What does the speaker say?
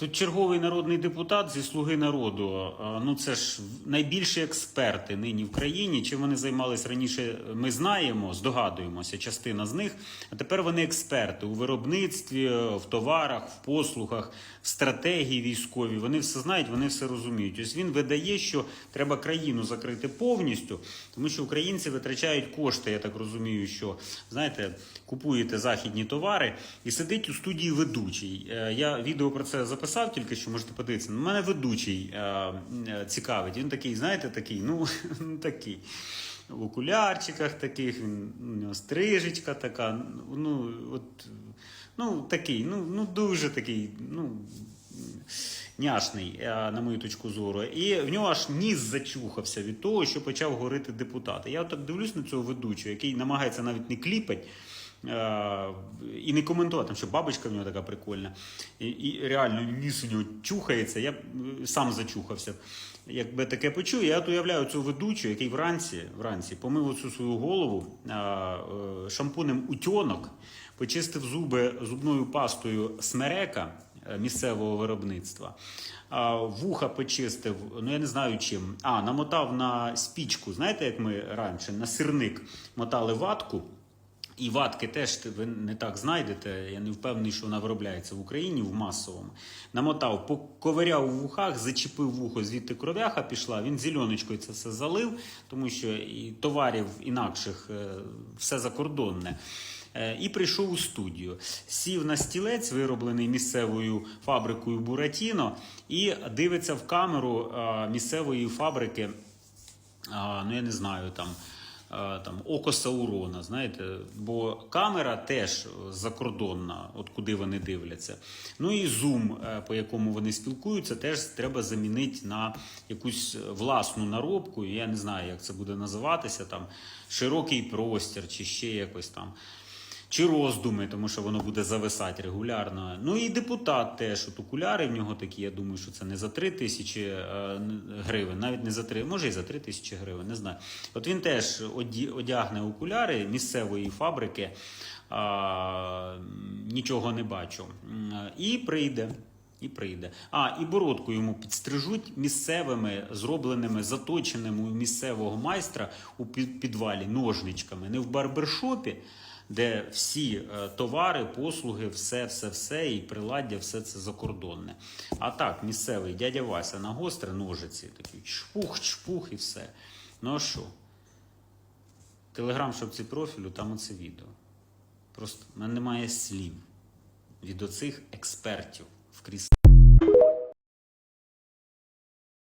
Тут черговий народний депутат зі Слуги народу. Ну це ж найбільші експерти нині в країні. Чим вони займались раніше, ми знаємо, здогадуємося, частина з них. А тепер вони експерти у виробництві, в товарах, в послугах, в стратегії військовій. Вони все знають, вони все розуміють. Ось він видає, що треба країну закрити повністю, тому що українці витрачають кошти. Я так розумію, що знаєте, купуєте західні товари і сидить у студії ведучий. Е, Я відео про це записав, тільки що можете подивитися. У мене ведучий е, е, цікавить. Він такий, знаєте, такий, ну ну, такий. В окулярчиках таких, він у нього стрижечка така. Ну, от, ну такий, ну, ну дуже такий, ну. Няшний, е, на мою точку зору, і в нього аж ніс зачухався від того, що почав говорити депутат. Я так дивлюсь на цього ведучого, який намагається навіть не кліпати і не коментувати, тому що бабочка в нього така прикольна. І, і реально ніс у нього чухається. Я е, сам зачухався. Якби таке почув, я уявляю цього ведучого, який вранці, вранці помив оцю свою голову е, е, шампунем утьонок, почистив зуби зубною пастою смерека е, місцевого виробництва. Вуха почистив, ну я не знаю чим. А, намотав на спічку. Знаєте, як ми раніше на сирник мотали ватку. І ватки теж ви не так знайдете. Я не впевнений, що вона виробляється в Україні в масовому. Намотав, поковиряв у вухах, зачепив вухо, звідти кров'яха пішла. Він зеленочкою це все залив, тому що і товарів інакших е, все закордонне. Е, І прийшов у студію. Сів на стілець, вироблений місцевою фабрикою Буратіно, і дивиться в камеру е, місцевої фабрики. Ну, я не знаю там. Е, Там око Саурона, знаєте, бо камера теж закордонна, от куди вони дивляться. Ну і зум, е, по якому вони спілкуються, теж треба замінити на якусь власну наробку. Я не знаю, як це буде називатися, там широкий простір чи ще якось там. Чи роздуми, тому що воно буде зависати регулярно. Ну і депутат теж. От окуляри в нього такі. Я думаю, що це не за 3 тисячі е, гривень, навіть не за 3, може і за 3 тисячі гривень, не знаю. От він теж одягне окуляри місцевої фабрики, а, нічого не бачу. І прийде. І прийде. А, і бородку йому підстрижуть місцевими, зробленими, заточеними у місцевого майстра у підвалі ножничками, не в барбершопі, де всі е, товари, послуги, все, все, все, і приладдя, все це закордонне. А так, місцевий дядя Вася на гостре ножиці, такий чпух, чпух і все. Ну а що? Телеграм, шапці профілю, там оце відео. Просто в мене немає слів від оцих експертів в кріслі.